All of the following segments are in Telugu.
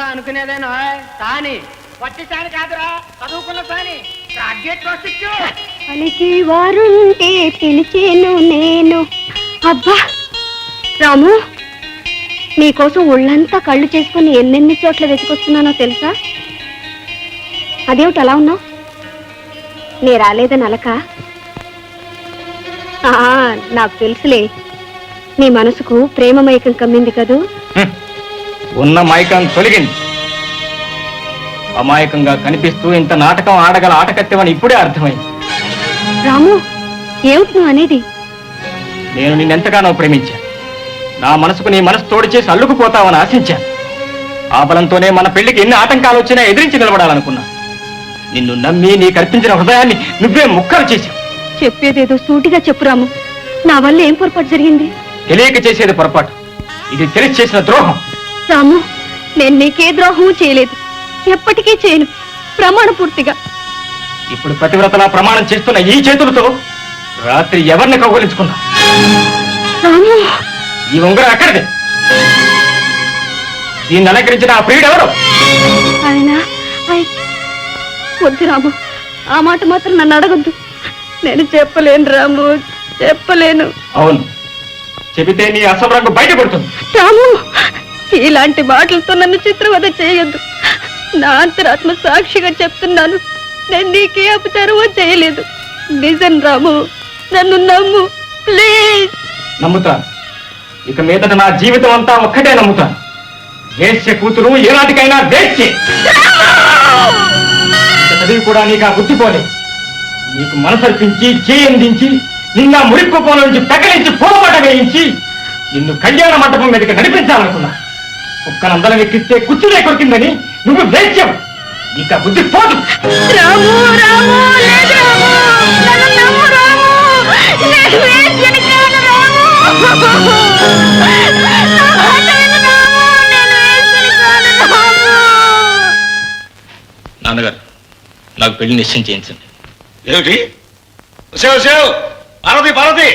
అనుకునేదేనో. సాని సాని కాదురా చదువుకున్న సాని పలికి వారుంటే పిలిచేను నేను. అబ్బా రాము నీకోసం ఒళ్ళంతా కళ్ళు చేసుకుని ఎన్నెన్ని చోట్ల వెతికొస్తున్నానో తెలుసా? అదేమిటి అలా ఉన్నావు? నే రాలేదని అలక ఆ, నాకు తెలుసులే. నీ మనసుకు ప్రేమ మైకం కమ్మింది కదూ. ఉన్న మైకం తొలగింది. అమాయకంగా కనిపిస్తూ ఇంత నాటకం ఆడగల ఆటకత్తెవని ఇప్పుడే అర్థమైంది. రాము ఏమిటి నువ్వు అనేది? నేను నిన్నెంతగానో ప్రేమించాను నా మనసుకు నీ మనసు తోడు చేసి అల్లుకుపోతావని ఆశించాను ఆ బలంతోనే మన పెళ్ళికి ఎన్ని ఆటంకాలు వచ్చినా ఎదిరించి నిలబడాలనుకున్నా. నిన్ను నమ్మి నీకు అర్పించిన హృదయాన్ని నువ్వే ముక్కలు చేశావు. చెప్పేదేదో సూటిగా చెప్పు రాము. నా వల్ల ఏం పొరపాటు జరిగింది? తెలియక చేసేది పొరపాటు. ఇది తెలిసి చేసిన ద్రోహం. రాము నేను నీకే ద్రోహం చేయలేదు. ఎప్పటికీ చేయను. ప్రమాణ పూర్తిగా ఇప్పుడు పతివ్రతలా ప్రమాణం చేస్తున్న ఈ చేతులతో రాత్రి ఎవరిని కౌగలించుకున్నా రాము! ఈ ఉంగరం ఎక్కడిది దీన్ని అలంకరించిన ఆ ప్రియుడు ఎవరు? ఆయన ఆయన- వద్దు రాము ఆ మాట మాత్రం నన్ను అడగొద్దు. నేను చెప్పలేను రాము చెప్పలేను. అవును. చెబితే నీ అసలు రంగు బయటపడుతుంది. రాము! ఇలాంటి మాటలతో నన్ను చిత్రవద చేయొద్దు. నా అంతరాత్మ సాక్షిగా చెప్తున్నాను. నేను నీకే అపచారమో చేయలేదు. నిజం రాము నన్ను నమ్ము. ప్లీజ్. నమ్ముతాను ఇక మీదట నా జీవితం అంతా ఒక్కటే నమ్ముతాను వేశ్య కూతురు ఏనాటికైనా వేశ్యే. చదివి కూడా నీకు ఆ బుద్ధి పోలే. నీకు మనసర్పించి చేయందించి నిన్న మురిక్కుపోల నుంచి తగిలించి పూలమాట వేయించి నిన్ను కళ్యాణ మంటపం మీదకి నడిపించాలనుకున్నా. కుక్కనందలం ఎక్కిస్తే కుర్చీలే కొరికిందని నువ్వు వేశ్యం నీకు ఆ బుద్ధి పోదు. రాము రాము లేదు రాము. నన్ను నమ్ము రాము. నేను వేశ్యని కాను రాము. నా మాట విను రాము నేను వేశ్యని కాను రాము నాన్నగారు నాకు పెళ్ళి నిశ్చయం చేయించండి. ఏమిటి? Save save Parvati Parvati.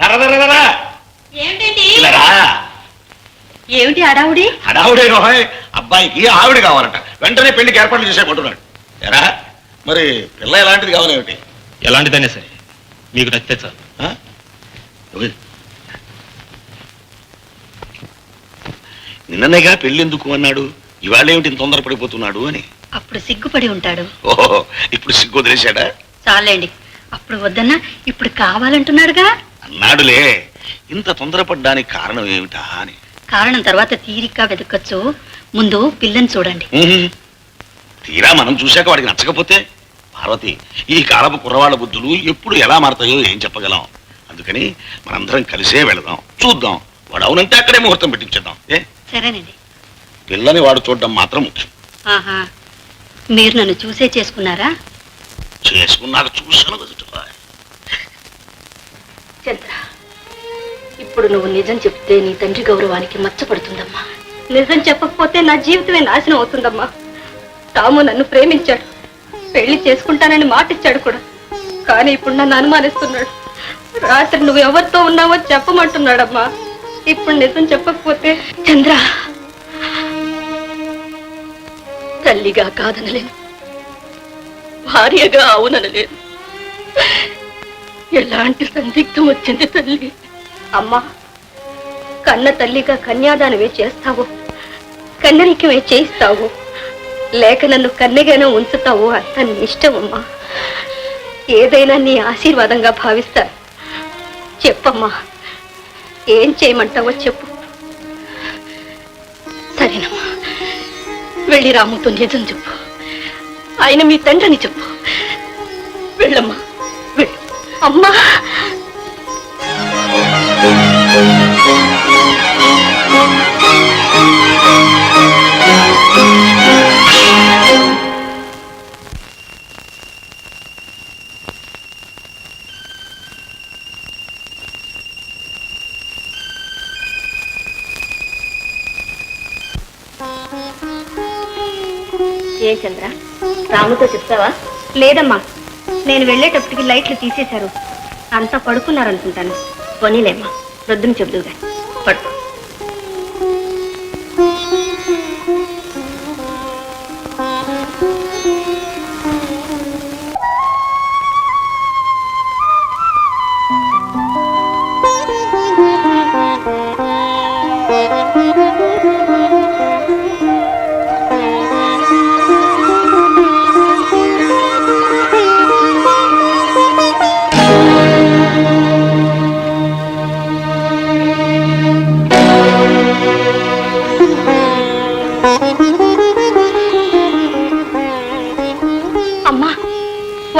రా, రా, రా, రా, రా. ఏమిటండి? ఇలా రా. ఏమిటి అడావుడి హడావుడే రోహయ్. అబ్బాయికి ఆవిడ కావాలట. వెంటనే పెళ్ళికి ఏర్పాట్లు చేసేయమంటున్నాడు. ఎరా మరి పిల్ల ఎలాంటిది కావాలేమిటి? ఎలాంటిదైనా సరే మీకు నచ్చితే చాలు. ఆ? ఓయ్. నిన్ననేగా పెళ్ళి ఎందుకు అన్నాడు? ఇవాళ ఏమిటి ఇంత తొందరపడిపోతున్నాడు అని. అప్పుడు సిగ్గుపడి ఉంటాడు. ఓహో ఇప్పుడు సిగ్గు వదిలేశాడా? చాలండి. అప్పుడు వద్దన్నా ఇప్పుడు కావాలంటున్నాడుగా? అన్నాడులే. ఇంత తొందరపడ్డానికి కారణం ఏమిటా అని. కారణం తర్వాత తీరిగ్గా వెతకచ్చు. ముందు పిల్లని చూడండి. తీరా మనం చూశాక వాడికి నచ్చకపోతే? పార్వతి ఈ కాలపు కుర్రవాళ్ళ బుద్ధులు ఎప్పుడు ఎలా మారతాయో ఏం చెప్పగలం? అందుకని మనందరం కలిసే వెళదాం. చూద్దాం. వాడు అవునంటే అక్కడే ముహూర్తం పెట్టించేద్దాం. ఏ? సరేనండి. పిల్లని వాడు చూడడం మాత్రం ముఖ్యం. ఆహా. మీరు నన్ను చూసే చేసుకున్నారా? చేసుకున్నాక చూశాను. చంద్ర ఇప్పుడు నువ్వు నిజం చెప్తే నీ తండ్రి గౌరవానికి మచ్చపడుతుందమ్మా. నిజం చెప్పకపోతే నా జీవితమే నాశనం అవుతుందమ్మా. తాము నన్ను ప్రేమించాడు. పెళ్ళి చేసుకుంటానని మాటిచ్చాడు కూడా. కానీ ఇప్పుడు నన్ను అనుమానిస్తున్నాడు. రాత్రి నువ్వు ఎవరితో ఉన్నావో చెప్పమంటున్నాడమ్మా. ఇప్పుడు నిజం చెప్పకపోతే చంద్ర తల్లిగా కాదనలేను. భార్యగా అవుననలేను. ఎలాంటి సందిగ్ధం వచ్చింది తల్లి? అమ్మా కన్న తల్లిగా కన్యాదానమే చేస్తావు కన్నరికమే చేయిస్తావు లేక నన్ను కన్నెగానే ఉంచుతావు అంత నీ ఇష్టమమ్మా ఏదైనా నీ ఆశీర్వాదంగా భావిస్తాను చెప్పమ్మా ఏం చేయమంటావో చెప్పు. సరేనమ్మా వెళ్ళి రాముతో నిజం చెప్పు. ఆయన మీ తండ్రిని చెప్పు. వెళ్ళమ్మా వెళ్ళు. అమ్మా! ఏ చంద్ర? రాముతో చెప్తావా? లేదమ్మా. నేను వెళ్ళేటప్పటికి లైట్లు తీసేశారు. అంతా పడుకున్నారనుకుంటాను. కొనిలేమ్మా రొద్దును చెబుదుగా పడుకో.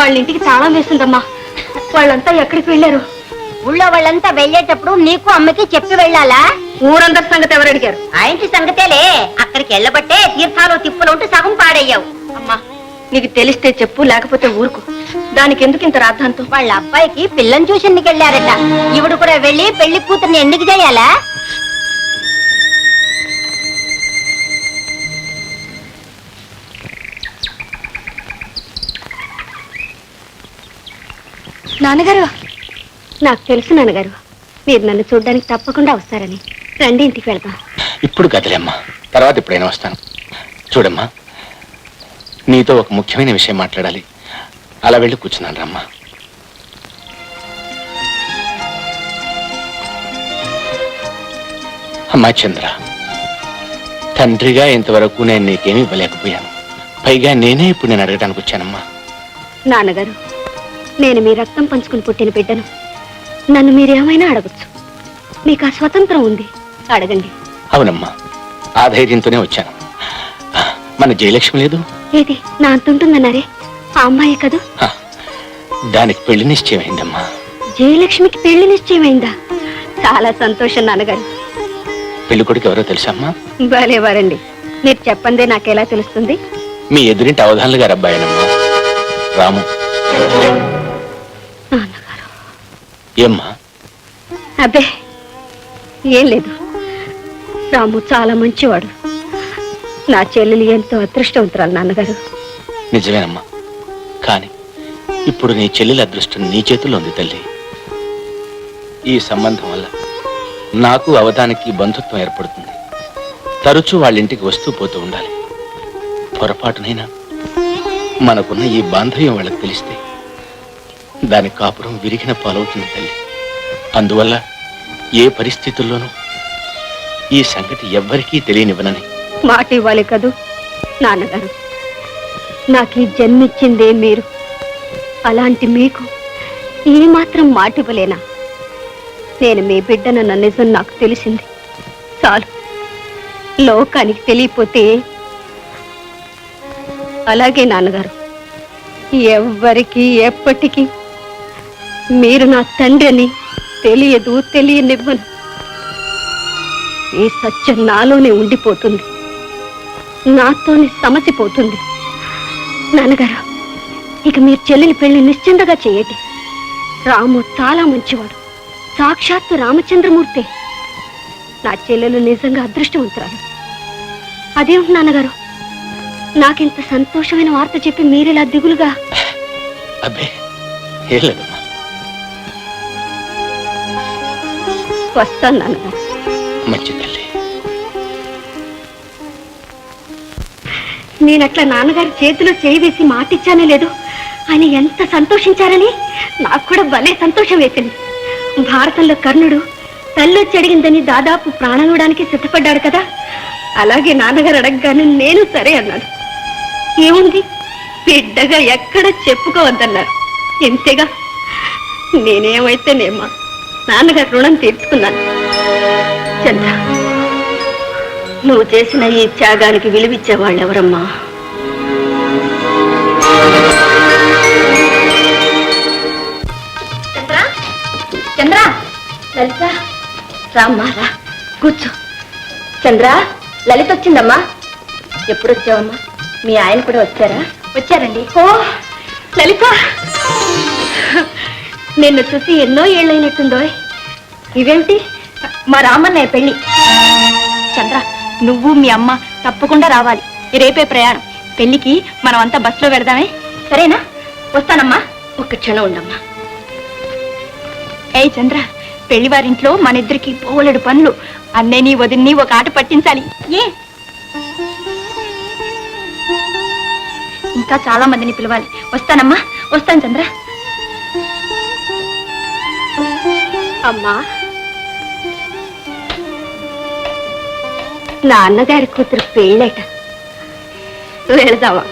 వాళ్ళ ఇంటికి తాళం వేసిందమ్మా. వాళ్ళంతా ఎక్కడికి వెళ్ళారు? ఊళ్ళో వాళ్ళంతా వెళ్ళేటప్పుడు నీకు అమ్మకి చెప్పి వెళ్ళాలా? ఊరందరి సంగతి ఎవరు అడిగారు? ఆ ఇంటి సంగతేలే. అక్కడికి వెళ్ళబట్టే తీర్థాలు తిప్పులు ఉంటూ సగం పాడయ్యావు. అమ్మా నీకు తెలిస్తే చెప్పు లేకపోతే ఊరుకు. దానికి ఎందుకు ఇంత రాద్ధాంతం? వాళ్ళ అబ్బాయికి పిల్లని చూసి ఎన్నికి వెళ్ళారట? ఇవిడు కూడా వెళ్ళి పెళ్ళి కూతుర్ని ఎందుకు చేయాలా? నాన్నగారు? నాకు తెలుసు నాన్నగారు. మీరు నన్ను చూడడానికి తప్పకుండా వస్తారని. రండి ఇంటికి వెళ్దాం. ఇప్పుడు కదలేమ్మా తర్వాత ఎప్పుడైనా వస్తాను. చూడమ్మా నీతో ఒక ముఖ్యమైన విషయం మాట్లాడాలి. అలా వెళ్ళి కూర్చున్నాను రమ్మా. అమ్మా చంద్ర తండ్రిగా ఇంతవరకు నేను నీకేమీ ఇవ్వలేకపోయాను. పైగా నేనే ఇప్పుడు నేను అడగడానికి వచ్చానమ్మా. నాన్నగారు నేను మీ రక్తం పంచుకుని పుట్టిన బిడ్డను. నన్ను మీరేమైనా అడగచ్చు. మీకు ఆ స్వతంత్రం ఉంది. అడగండి. అవునమ్మా. ఆ ధైర్యంతోనే వచ్చాను. మన జయలక్ష్మి లేదు? ఏది? నా అంతుంటుందన్నారే. ఆ అమ్మాయి కదూ? దానికి పెళ్ళి నిశ్చయమైందమ్మా. జయలక్ష్మికి పెళ్ళి నిశ్చయమైందా? చాలా సంతోషం నాన్నగారు. పెళ్ళి కొడుకు ఎవరో తెలుసమ్మా భలేవారండి మీరు చెప్పందే నాకెలా తెలుస్తుంది? మీ ఎదురింటి అవధానులు గారు అబ్బాయినమ్మా రాము. ఏమ్మా? అబ్బే ఏం లేదు. రాము చాలా మంచివాడు. నా చెల్లెలు ఎంతో అదృష్టవంతురాలు నాన్నగారు. నిజమేనమ్మా. కానీ ఇప్పుడు నీ చెల్లెల అదృష్టం నీ చేతుల్లో ఉంది తల్లి. ఈ సంబంధం వల్ల నాకు అవధానికి బంధుత్వం ఏర్పడుతుంది. తరచూ వాళ్ళ ఇంటికి వస్తూ పోతూ ఉండాలి. పొరపాటునైనా మనకున్న ఈ బాంధవ్యం వాళ్ళకి తెలిస్తే దాని కాపురం విరిగిన పాలవుతుంది తల్లి. అందువల్ల ఏ పరిస్థితుల్లోనూ ఈ సంగతి ఎవ్వరికీ తెలియనివ్వనని. మాట ఇవ్వాలి కదూ నాన్నగారు. నాకు ఈ జన్మిచ్చిందే మీరు. అలాంటి మీకు ఏ మాత్రం మాట ఇవ్వలేనా నేను మీ బిడ్డనన్న నిజం నాకు తెలిసింది. చాలు. లోకానికి తెలియపోతే అలాగే నాన్నగారు. ఎవ్వరికీ ఎప్పటికీ మీరు నా తండ్రి అని తెలియదు తెలియనివ్వను. ఈ సత్యం నాలోనే ఉండిపోతుంది. నాతోనే సమసిపోతుంది. నాన్నగారు ఇక మీరు చెల్లిని పెళ్ళి నిశ్చింతగా చేయండి. రాము చాలా మంచివాడు. సాక్షాత్తు రామచంద్రమూర్తి. నా చెల్లెలు నిజంగా అదృష్టవంతురాలు. అదేమిటి నాన్నగారు? నాకింత సంతోషమైన వార్త చెప్పి మీరిలా దిగులుగా? అబ్బే వస్తాను. తల్లి. నేనట్లా నాన్నగారి చేతిలో చేయి వేసి మాటిచ్చానే లేదు. ఆయన ఎంత సంతోషించారని? నాకు కూడా భలే సంతోషం వేసింది. భారతంలో కర్ణుడు తల్లొచ్చి అడిగిందని దాదాపు ప్రాణం ఇవ్వడానికి సిద్ధపడ్డాడు కదా. అలాగే నాన్నగారు అడగగానే నేను సరే అన్నాను ఏముంది? బిడ్డగా ఎక్కడ చెప్పుకోవద్దన్నారు. ఎంతేగా నేనేమైతే నేమా నాన్నగారి రుణం తీర్చుకున్నాను. చంద్ర నువ్వు చేసిన ఈ త్యాగానికి విలువిచ్చే వాళ్ళెవరమ్మా? చంద్ర చంద్ర లలిత రామ్మా రా కూర్చో. చంద్ర లలిత వచ్చిందమ్మా. ఎప్పుడు వచ్చావమ్మా మీ ఆయన కూడా వచ్చారా? వచ్చారండి. ఓ లలిత! నిన్ను చూసి ఎన్నో ఏళ్ళైనట్టుందో ఇవేమిటి? మా రామన్నయ్య పెళ్ళి చంద్ర నువ్వు మీ అమ్మ తప్పకుండా రావాలి. రేపే ప్రయాణం. పెళ్ళికి మనం అంతా బస్సులో పెడదామే సరేనా? వస్తానమ్మా. ఒక్క క్షణం ఉండమ్మా. ఏయ్ చంద్ర పెళ్ళివారింట్లో మన ఇద్దరికి పోలెడు పనులు. అన్నయ్యని వదిన్ని ఒక ఆట పట్టించాలి. ఏ? ఇంకా చాలా మందిని పిలవాలి. వస్తానమ్మా. వస్తాను చంద్ర. అమ్మా నాన్నగారి కూతురు పెళ్ళట. వెళదామా?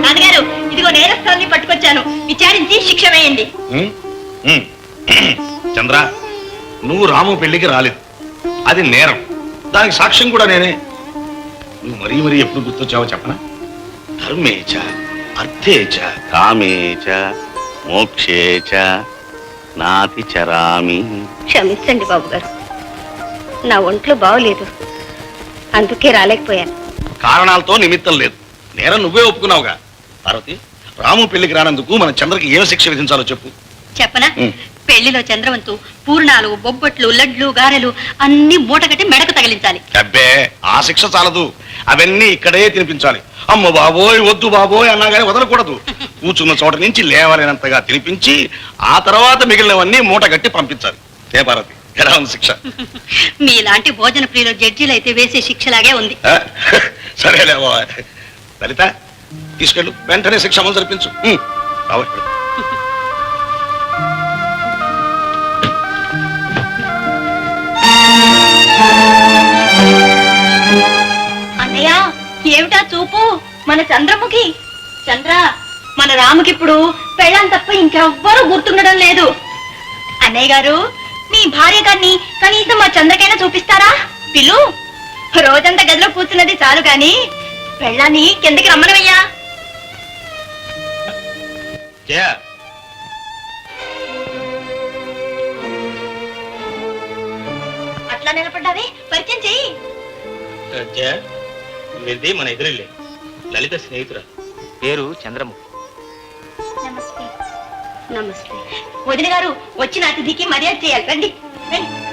నాన్నగారు వచ్చాను విచారించి శిక్ష వేయండి. ఉమ్, ఉమ్. చంద్ర నువ్వు రాము పెళ్ళికి రాలేదు. అది నేరం. దానికి సాక్ష్యం కూడా నేనే. నువ్వు మరీ మరీ ఎప్పుడు గుర్తొచ్చావో చెప్పనా? ధర్మేచ అర్థేచ కామేచ మోక్షేచ నాతి చరామి క్షమించండి బాబు గారు నా ఒంట్లో బాగోలేదు అందుకే రాలేకపోయాను. కారణాలతో నిమిత్తం లేదు. నేరం నువ్వే ఒప్పుకున్నావుగా. పార్వతి రాము పెళ్ళికి రానందుకు మన చంద్రకి ఏం శిక్ష విధించాలో చెప్పు. చెప్పనా. పెళ్ళిలో చంద్రవంతు పూర్ణాలు బొబ్బట్లు లడ్లు గారెలు అన్ని మూటగట్టి మెడకు తగిలించాలి. అబ్బే ఆ శిక్ష చాలదు. అవన్నీ ఇక్కడే తినిపించాలి. అమ్మ బాబోయ్ వద్దు బాబోయ్ అన్నా కానీ వదలకూడదు. కూర్చున్న చోట నుంచి లేవలేనంతగా తినిపించి ఆ తర్వాత మిగిలినవన్నీ మూట కట్టి పంపించాలి. ఏ పార్వతి ఎలా ఉంది శిక్ష? మీలాంటి భోజన ప్రియులు జడ్జీలు అయితే వేసే శిక్షలాగే ఉంది. ఆ? సరేలే బాబోయ్. లలిత తీసుకెళ్ళు. వెంటనే శిక్ష అమలు జరిపించు ఉమ్, రావాలి ఏమిటా చూపు? మన చంద్రముఖి? చంద్ర మన రాముకి ఇప్పుడు పెళ్ళాం తప్ప ఇంకెవ్వరూ గుర్తుండడం లేదు. అన్నయ్య గారు మీ భార్య గారిని కనీసం మా చంద్రకైనా చూపిస్తారా? పిల్లు రోజంతా గదిలో కూర్చున్నది చాలు గాని పెళ్ళాన్ని కిందకి రమ్మనవయ్యా. అట్లా నిలబడ్డావే పరిచయం చెయ్యి. వీరిది మన ఎదురిల్లే లలిత స్నేహితురా పేరు చంద్రముఖి. నమస్తే. నమస్తే. వదిన గారు వచ్చిన అతిథికి మర్యాద చేయాలి. రండి. రండి.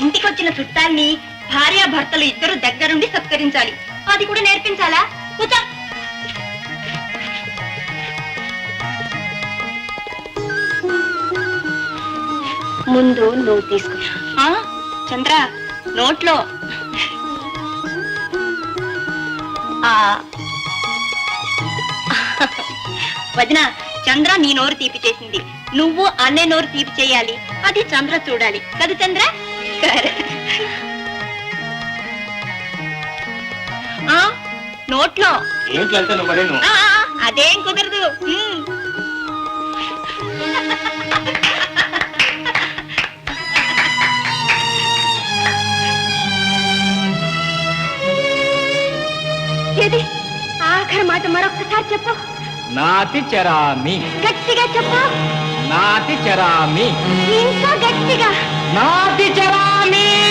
ఇంటికి వచ్చిన చుట్టాన్ని భార్య భర్తలు ఇద్దరు దగ్గరుండి సత్కరించాలి. అది కూడా నేర్పించాలా? కూర్చో. ముందు నువ్వు తీసుకో. ఆ, చంద్ర నోట్లో. ఆ. వదిన చంద్ర నీ నోరు తీపి చేసింది. నువ్వు అన్నే నోరు తీపి చేయాలి. అది చంద్ర చూడాలి. కదా చంద్ర. ఆ, నోట్లో. ఏంటి లలిత నువ్వు మరేను ఆ, ఆ, అదేం కుదరదు. ఉమ్. చెప్పు. నాతి చరామి. గట్టిగా చెప్పు. నాతి చరామి. ఇంకా గట్టిగా. నాతి చరామి.